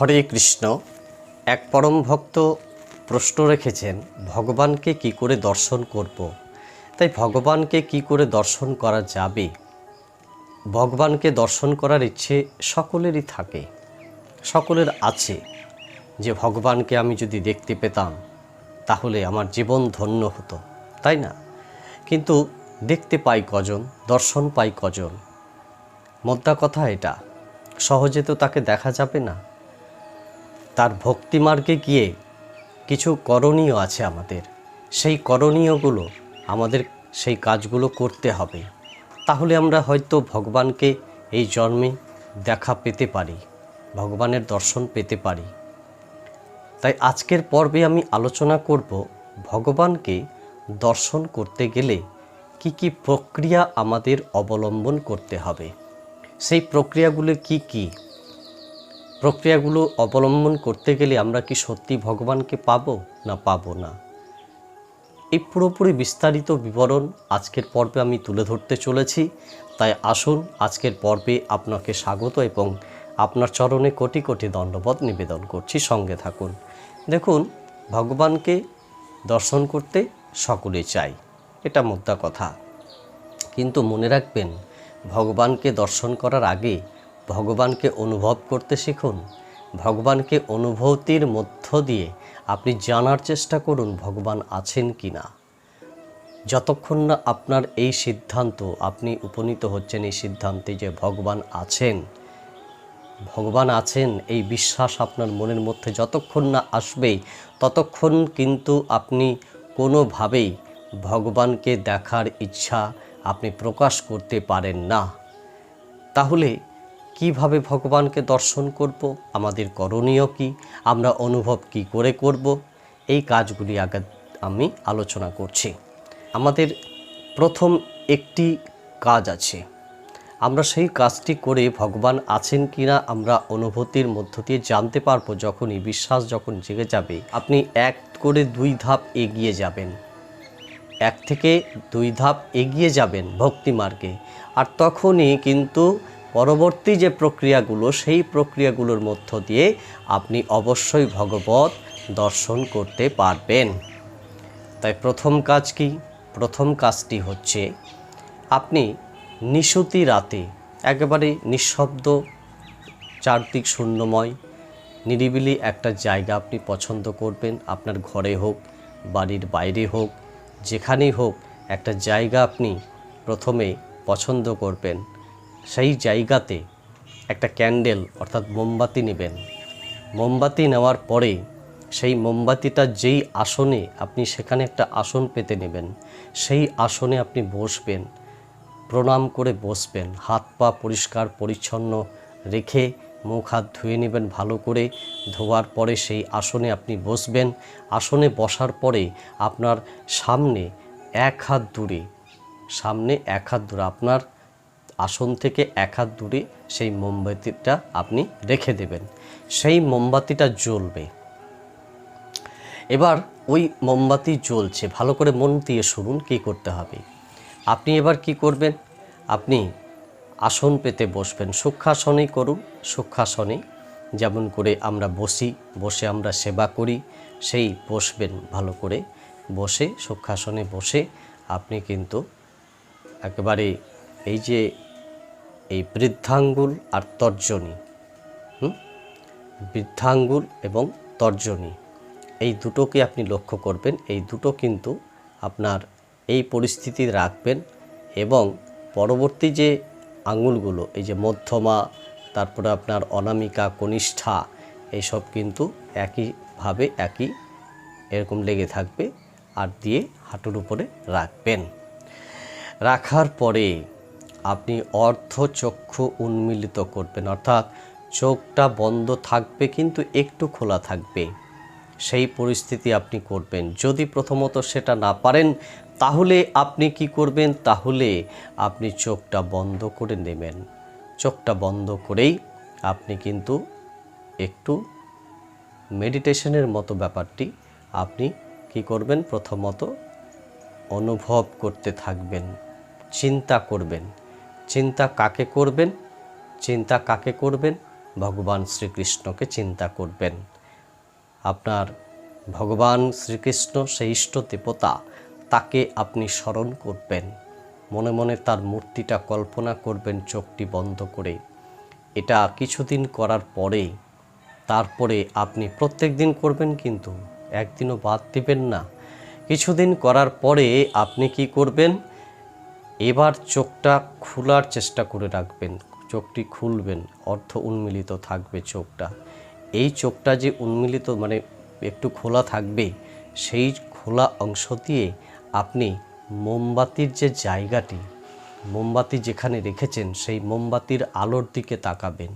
হরে কৃষ্ণ, এক পরম ভক্ত প্রশ্ন রেখেছেন, ভগবানকে কি করে দর্শন করব। তাই ভগবানকে কি করে দর্শন করা যাবে? ভগবানকে দর্শন করার ইচ্ছে সকলেরই থাকে, সকলের আছে। যে ভগবানকে আমি যদি দেখতে পেতাম, তাহলে আমার জীবন ধন্য হতো, তাই না? কিন্তু দেখতে পাই কজন, দর্শন পাই কজন? মোদ্দা কথা এটা। সহজে তো তাকে দেখা যাবে না। তার ভক্তিমার্গে গিয়ে কিছু করণীয় আছে আমাদের। সেই করণীয়গুলো আমাদের সেই কাজগুলো করতে হবে। তাহলে আমরা হয়তো ভগবানকে এই জন্মে দেখা পেতে পারি, ভগবানের দর্শন পেতে পারি। তাই আজকের পর্বে আমি আলোচনা করব ভগবানকে দর্শন করতে গেলে কি কি প্রক্রিয়া আমাদের অবলম্বন করতে হবে। সেই প্রক্রিয়াগুলো কি কি? প্রক্রিয়াগুলো অবলম্বন করতে গেলে আমরা কি সত্যি ভগবানকে পাবো না পাবো না? এই পুরোপুরি বিস্তারিত বিবরণ আজকের পর্বে আমি তুলে ধরতে চলেছি। তাই আসুন আজকের পর্বে আপনাকে স্বাগত এবং আপনার চরণে কোটি কোটি দণ্ডবত নিবেদন করছি। সঙ্গে থাকুন। দেখুন, ভগবানকে দর্শন করতে সকলে চাই এটা মোদ্দা কথা। কিন্তু মনে রাখবেন, ভগবানকে দর্শন করার আগে ভগবানকে অনুভব করতে শিখুন। ভগবানকে অনুভূতির মধ্য দিয়ে আপনি জানার চেষ্টা করুন ভগবান আছেন কি না যতক্ষণ না আপনার এই সিদ্ধান্ত, আপনি উপনীত হচ্ছেন এই সিদ্ধান্তে যে ভগবান আছেন ভগবান আছেন এই বিশ্বাস আপনার মনের মধ্যে যতক্ষণ না আসবেই, ততক্ষণ কিন্তু আপনি কোনোভাবেই ভগবানকে দেখার ইচ্ছা আপনি প্রকাশ করতে পারেন না। তাহলে কীভাবে ভগবানকে দর্শন করব? আমাদের করণীয় কি? আমরা অনুভব কি করে করব? এই কাজগুলি আগে আমি আলোচনা করছি। আমাদের প্রথম একটি কাজ আছে। আমরা সেই কাজটি করে ভগবান আছেন কিনা আমরা অনুভূতির মধ্য দিয়ে জানতে পারব যখনই, বিশ্বাস যখন জেগে যাবে, আপনি এক করে দুই ধাপ এগিয়ে যাবেন। এক থেকে দুই ধাপ এগিয়ে যাবেন ভক্তি মার্গে। আর তখনই কিন্তু পরবর্তী যে প্রক্রিয়াগুলো, সেই প্রক্রিয়াগুলোর মধ্য দিয়ে আপনি অবশ্যই ভগবত দর্শন করতে পারবেন। তাই প্রথম কাজ কি? প্রথম কাজটি হচ্ছে আপনি নিশুতি রাতে একেবারে নিঃশব্দ চারদিক শূন্যময়, নিরিবিলি একটা জায়গা আপনি পছন্দ করবেন, আপনার ঘরে হোক, বাড়ির বাইরে হোক, যেখানেই হোক একটা জায়গা আপনি প্রথমে পছন্দ করবেন। সেই জায়গাতে একটা ক্যান্ডেল, অর্থাৎ মোমবাতি নেবেন। মোমবাতি নেওয়ার পরে সেই মোমবাতিটা যেই আসনে আপনি সেখানে একটা আসন পেতে নেবেন, সেই আসনে আপনি বসবেন, প্রণাম করে বসবেন, হাত পা পরিষ্কার পরিচ্ছন্ন রেখে মুখ হাত ধুয়ে নেবেন ভালো করে। ধোয়ার পরে সেই আসনে আপনি বসবেন। আসনে বসার পরে আপনার সামনে এক হাত দূরে, সামনে এক হাত দূরে, আপনার আসন থেকে এক হাত দূরে সেই মোমবাতিটা আপনি রেখে দেবেন। সেই মোমবাতিটা জ্বলবে। এবার ওই মোমবাতি জ্বলছে, ভালো করে মন দিয়ে শুনুন কী করতে হবে। আপনি এবার কি করবেন? আপনি আসন পেতে বসবেন। সূক্ষাসনেই করুন সূক্ষাসনে যেমন করে আমরা বসি, বসে আমরা সেবা করি, সেই বসবেন ভালো করে। বসে সূক্ষাসনে বসে আপনি কিন্তু একেবারে এই যে এই বৃদ্ধাঙ্গুল আর তর্জনী বৃদ্ধাঙ্গুল এবং তর্জনী, এই দুটোকে আপনি লক্ষ্য করবেন। এই দুটো কিন্তু আপনার এই পরিস্থিতি রাখবেন এবং পরবর্তী যে আঙুলগুলো এই যে মধ্যমা, তারপরে আপনার অনামিকা, কনিষ্ঠা এইসব কিন্তু একইভাবে একই এরকম লেগে থাকবে আর দিয়ে হাঁটুর উপরে রাখবেন। রাখার পরে আপনি অর্ধ চক্ষু উন্মিলিত করবেন। অর্থাৎ চোখটা বন্ধ থাকবে, কিন্তু একটু খোলা থাকবে। সেই পরিস্থিতি আপনি করবেন। যদি প্রথমত সেটা না পারেন, তাহলে আপনি কি করবেন? তাহলে আপনি চোখটা বন্ধ করে নেবেন। চোখটা বন্ধ করেই আপনি কিন্তু একটু মেডিটেশনের মতো ব্যাপারটি আপনি কি করবেন? প্রথমত অনুভব করতে থাকবেন, চিন্তা করবেন। চিন্তা কাকে করবেন? চিন্তা কাকে করবেন? ভগবান শ্রীকৃষ্ণকে চিন্তা করবেন। আপনার ভগবান শ্রীকৃষ্ণ সেই ইষ্ট দেবতা, তাকে আপনি স্মরণ করবেন। মনে মনে তার মূর্তিটা কল্পনা করবেন, চোখটি বন্ধ করে। এটা কিছুদিন করার পরে, তারপরে আপনি প্রত্যেক দিন করবেন কিন্তু একদিনও বাদ দিবেন না। কিছুদিন করার পরে আপনি কি করবেন? এবার চোখটা খোলার চেষ্টা করে রাখবেন, চোখটি খুলবেন, অর্থ উন্মিলিত থাকবে চোখটা। এই চোখটা যে উন্মিলিত মানে একটু খোলা থাকবে, সেই খোলা অংশ দিয়ে আপনি মোমবাতির যে জায়গাটি, মোমবাতি যেখানে রেখেছেন, সেই মোমবাতির আলোর দিকে তাকাবেন।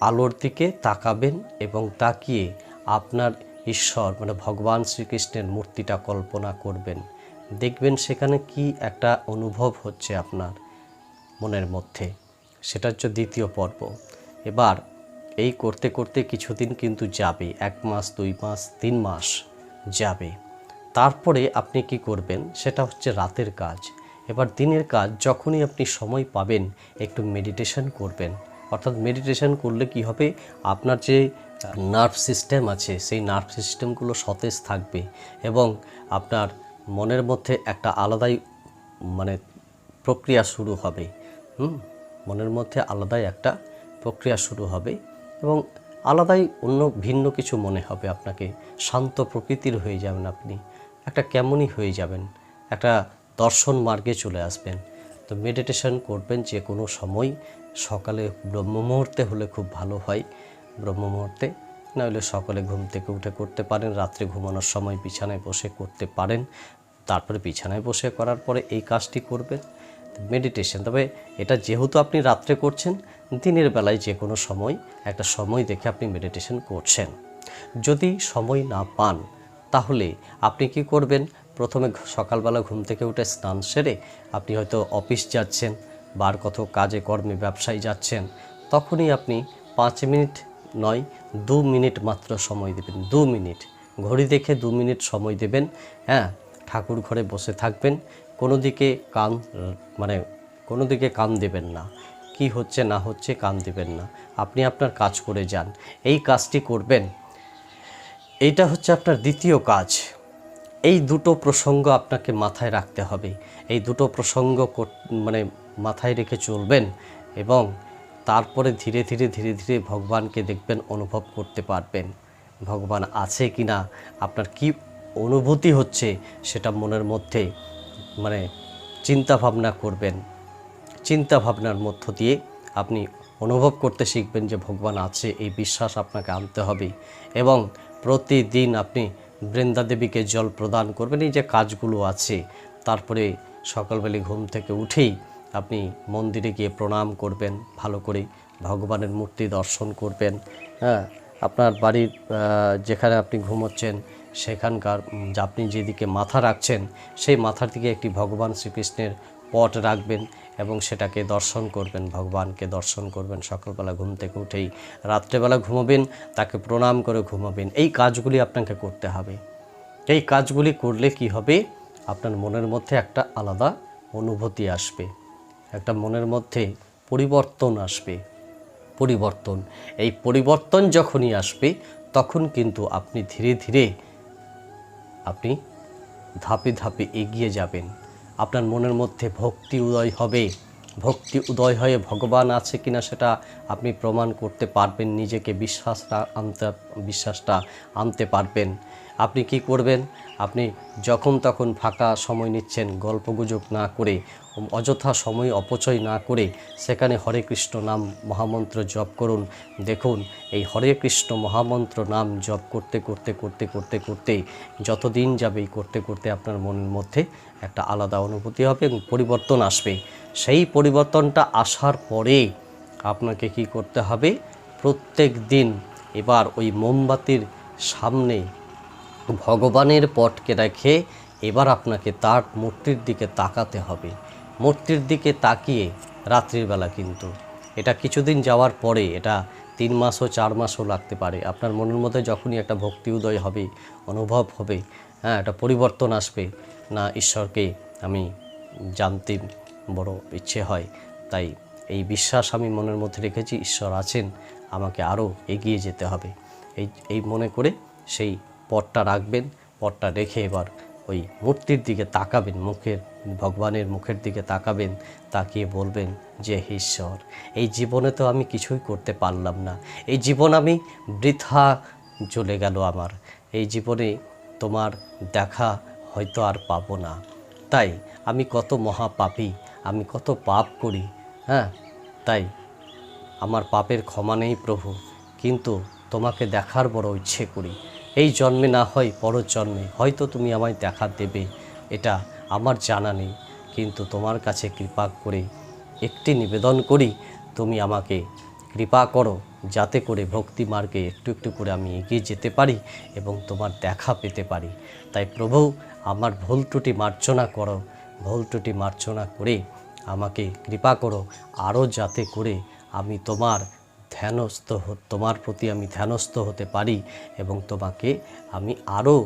আলোর দিকে তাকাবেন এবং তাকিয়ে আপনার ঈশ্বর মানে ভগবান শ্রীকৃষ্ণের মূর্তিটা কল্পনা করবেন। দেখবেন সেখানে কি একটা অনুভব হচ্ছে আপনার মনের মধ্যে। সেটা হচ্ছে দ্বিতীয় পর্ব। এবার এই করতে করতে কিছুদিন কিন্তু যাবে, এক মাস, দুই মাস, তিন মাস যাবে। তারপরে আপনি কি করবেন? সেটা হচ্ছে রাতের কাজ। এবার দিনের কাজ যখনই আপনি সময় পাবেন, একটু মেডিটেশন করবেন। অর্থাৎ মেডিটেশন করলে কি হবে? আপনার যে নার্ভ সিস্টেম আছে, সেই নার্ভ সিস্টেমগুলো সতেজ থাকবে এবং আপনার মনের মধ্যে একটা আলাদাই মানে প্রক্রিয়া শুরু হবে। হুম? মনের মধ্যে আলাদাই একটা প্রক্রিয়া শুরু হবে এবং আলাদাই অন্য ভিন্ন কিছু মনে হবে আপনাকে। শান্ত প্রকৃতির হয়ে যাবেন আপনি। একটা কেমনই হয়ে যাবেন। একটা দর্শন মার্গে চলে আসবেন। তো মেডিটেশন করবেন যে কোনো সময়। সকালে ব্রহ্ম মুহূর্তে হলে খুব ভালো হয়। ব্রহ্ম মুহূর্তে নাহলে সকালে ঘুম থেকে উঠে করতে পারেন। রাত্রে ঘুমানোর সময় বিছানায় বসে করতে পারেন। তারপরে বিছানায় বসে করার পরে এই কাজটি করবেন। মেডিটেশন তবে এটা যেহেতু আপনি রাত্রে করছেন, দিনের বেলায় যে কোনো সময়, একটা সময় দেখে আপনি মেডিটেশন করছেন। যদি সময় না পান, তাহলে আপনি কি করবেন? প্রথমে সকালবেলা ঘুম থেকে উঠে স্নান সেরে আপনি হয়তো অফিস যাচ্ছেন বার কত কাজে, কর্মে, ব্যবসায় যাচ্ছেন, তখনই আপনি পাঁচ মিনিট নয়, দু মিনিট মাত্র সময় দেবেন। দু মিনিট। ঘড়ি দেখে দু মিনিট সময় দেবেন। হ্যাঁ ঠাকুর ঘরে বসে থাকবেন, কোনো দিকে কান মানে কোনো দিকে কান দেবেন না। কি হচ্ছে না হচ্ছে কান দেবেন না। আপনি আপনার কাজ করে যান। এই কাজটি করবেন। এইটা হচ্ছে আপনার দ্বিতীয় কাজ। এই দুটো প্রসঙ্গ আপনাকে মাথায় রাখতে হবে। এই দুটো প্রসঙ্গ মানে মাথায় রেখে চলবেন এবং তারপরে ধীরে ধীরে ধীরে ধীরে ভগবানকে দেখবেন, অনুভব করতে পারবেন। ভগবান আছে কি না আপনার কি অনুভূতি হচ্ছে সেটা মনের মধ্যে মানে চিন্তা ভাবনা করবেন। চিন্তা ভাবনার মধ্য দিয়ে আপনি অনুভব করতে শিখবেন যে ভগবান আছে, এই বিশ্বাস আপনাকে আনতে হবে এবং প্রতিদিন আপনি বৃন্দা দেবীকে জল প্রদান করবেন, এই যে কাজগুলো আছে। তারপরে সকালবেলা ঘুম থেকে উঠেই আপনি মন্দিরে গিয়ে প্রণাম করবেন, ভালো করে ভগবানের মূর্তি দর্শন করবেন। হ্যাঁ আপনার বাড়ির যেখানে আপনি ঘুমোচ্ছেন সেখানকার আপনি যেদিকে মাথা রাখছেন, সেই মাথার দিকে একটি ভগবান শ্রীকৃষ্ণের পট রাখবেন এবং সেটাকে দর্শন করবেন, ভগবানকে দর্শন করবেন, সকালবেলা ঘুম থেকে উঠেই রাত্রেবেলা ঘুমাবেন, তাকে প্রণাম করে ঘুমাবেন। এই কাজগুলি আপনাকে করতে হবে। এই কাজগুলি করলে কি হবে? আপনার মনের মধ্যে একটা আলাদা অনুভূতি আসবে, একটা মনের মধ্যে পরিবর্তন আসবে, পরিবর্তন। এই পরিবর্তন যখনই আসবে, তখন কিন্তু আপনি ধীরে ধীরে আপনি ধাপে ধাপে এগিয়ে যাবেন। আপনার মনের মধ্যে ভক্তি উদয় হবে। ভক্তি উদয় হয়ে ভগবান আছে কিনা সেটা আপনি প্রমাণ করতে পারবেন, নিজেকে বিশ্বাসটা আনতে বিশ্বাসটা আনতে পারবেন। আপনি কি করবেন? আপনি যখন তখন ফাঁকা সময় নিচ্ছেন, গল্পগুজব না করে, অযথা সময় অপচয় না করে সেখানে হরে কৃষ্ণ নাম মহামন্ত্র জপ করুন। দেখুন, এই হরে কৃষ্ণ মহামন্ত্র নাম জপ করতে করতে করতে করতে করতে যতদিন যাবে করতে করতে আপনার মনের মধ্যে একটা আলাদা অনুভূতি হবে এবং পরিবর্তন আসবে। সেই পরিবর্তনটা আসার পরে আপনাকে কি করতে হবে? প্রত্যেক দিন এবার ওই মোমবাতির সামনে ভগবানের পটকে রেখে এবার আপনাকে তার মূর্তির দিকে তাকাতে হবে। মূর্তির দিকে তাকিয়ে রাত্রির বেলা কিন্তু। এটা কিছুদিন যাওয়ার পরে, এটা তিন মাসও চার মাসও লাগতে পারে। আপনার মনের মধ্যে যখনই একটা ভক্তি উদয় হবে, অনুভব হবে হ্যাঁ একটা পরিবর্তন আসবে, না, ঈশ্বরকে আমি জানতে বড় ইচ্ছে হয়। তাই এই বিশ্বাস আমি মনের মধ্যে রেখেছি, ঈশ্বর আছেন, আমাকে আরও এগিয়ে যেতে হবে। এই এই মনে করে সেই পটটা রাখবেন পটটা রেখে এবার ওই মূর্তির দিকে তাকাবেন, মুখের, ভগবানের মুখের দিকে তাকাবেন, তাকিয়ে বলবেন, যে ঈশ্বর, এই জীবনে তো আমি কিছুই করতে পারলাম না। এই জীবন আমি বৃথা চলে গেল আমার। এই জীবনে তোমার দেখা হয়তো আর পাবো না। তাই আমি কত মহাপাপী, আমি কত পাপ করি হ্যাঁ? তাই আমার পাপের ক্ষমা নেই প্রভু, কিন্তু তোমাকে দেখার বড় ইচ্ছে করি। এই জন্মে না হয় পরের জন্মে। হয়তো তুমি আমায় দেখা দেবে, এটা আমার জানা নেই। কিন্তু তোমার কাছে কৃপা করে একটি নিবেদন করি, তুমি আমাকে কৃপা করো, যাতে করে ভক্তি মার্গে একটু একটু করে আমি এগিয়ে যেতে পারি এবং তোমার দেখা পেতে পারি। তাই প্রভু, আমার ভুল ত্রুটি মার্জনা করো, ভুল ত্রুটি মার্জনা করে আমাকে কৃপা করো, আরও যাতে করে আমি তোমার ধ্যানস্থ তোমার প্রতি আমি ধ্যানস্থ হতে পারি এবং তোমাকে আমি আরও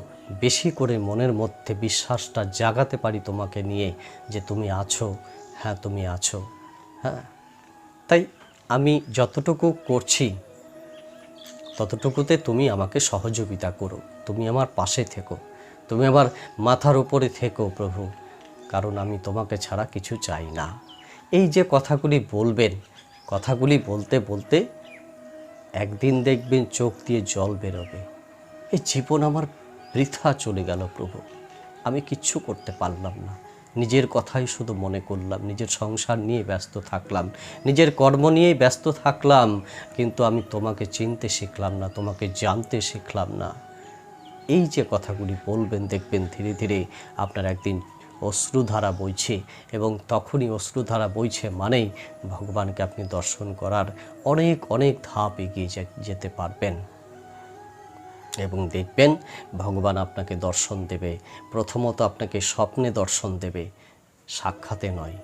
বেশি করে মনের মধ্যে বিশ্বাসটা জাগাতে পারি তোমাকে নিয়ে যে তুমি আছো। হ্যাঁ তুমি আছো। হ্যাঁ তাই আমি যতটুকু করছি, ততটুকুতে তুমি আমাকে সহযোগিতা করো। তুমি আমার পাশে থেকো। তুমি আমার মাথার উপরে থেকো প্রভু, কারণ আমি তোমাকে ছাড়া কিছু চাই না। এই যে কথাগুলি বলবেন কথাগুলি বলতে বলতে একদিন দেখবেন চোখ দিয়ে জল বেরোবে। এই জীবন আমার বৃথা চলে গেল প্রভু। আমি কিচ্ছু করতে পারলাম না। নিজের কথাই শুধু মনে করলাম, নিজের সংসার নিয়ে ব্যস্ত থাকলাম, নিজের কর্ম নিয়েই ব্যস্ত থাকলাম, কিন্তু আমি তোমাকে চিনতে শিখলাম না, তোমাকে জানতে শিখলাম না। এই যে কথাগুলি বলবেন, দেখবেন ধীরে ধীরে আপনার একদিন অশ্রুধারা বইছে এবং তখনই অশ্রুধারা বইছে মানেই ভগবানকে আপনি দর্শন করার অনেক অনেক ধাপ এগিয়ে যেতে পারবেন। এবং দেখবেন ভগবান আপনাকে দর্শন দেবে। প্রথমত আপনাকে স্বপ্নে দর্শন দেবে, সাক্ষাতে নয়।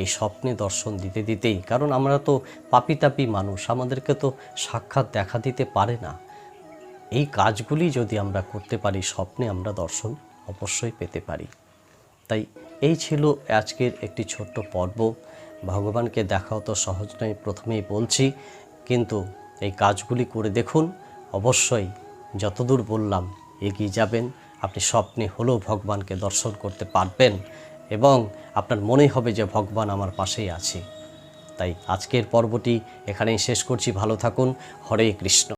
এই স্বপ্নে দর্শন দিতে দিতেই, কারণ আমরা তো পাপিতাপি মানুষ, আমাদেরকে তো সাক্ষাৎ দেখা দিতে পারে না। এই কাজগুলি যদি আমরা করতে পারি, স্বপ্নে আমরা দর্শন অবশ্যই পেতে পারি। তাই এই ছিল আজকের একটি ছোট্ট পর্ব। ভগবানকে দেখাও তো সহজ নয়, প্রথমেই বলছি, কিন্তু এই কাজগুলি করে দেখুন, অবশ্যই যতদূর বললাম এগিয়ে যাবেন, আপনি স্বপ্নে হলেও ভগবানকে দর্শন করতে পারবেন এবং আপনার মনে হবে যে ভগবান আমার পাশেই আছে। তাই আজকের পর্বটি এখানেই শেষ করছি, ভালো থাকুন, হরে কৃষ্ণ।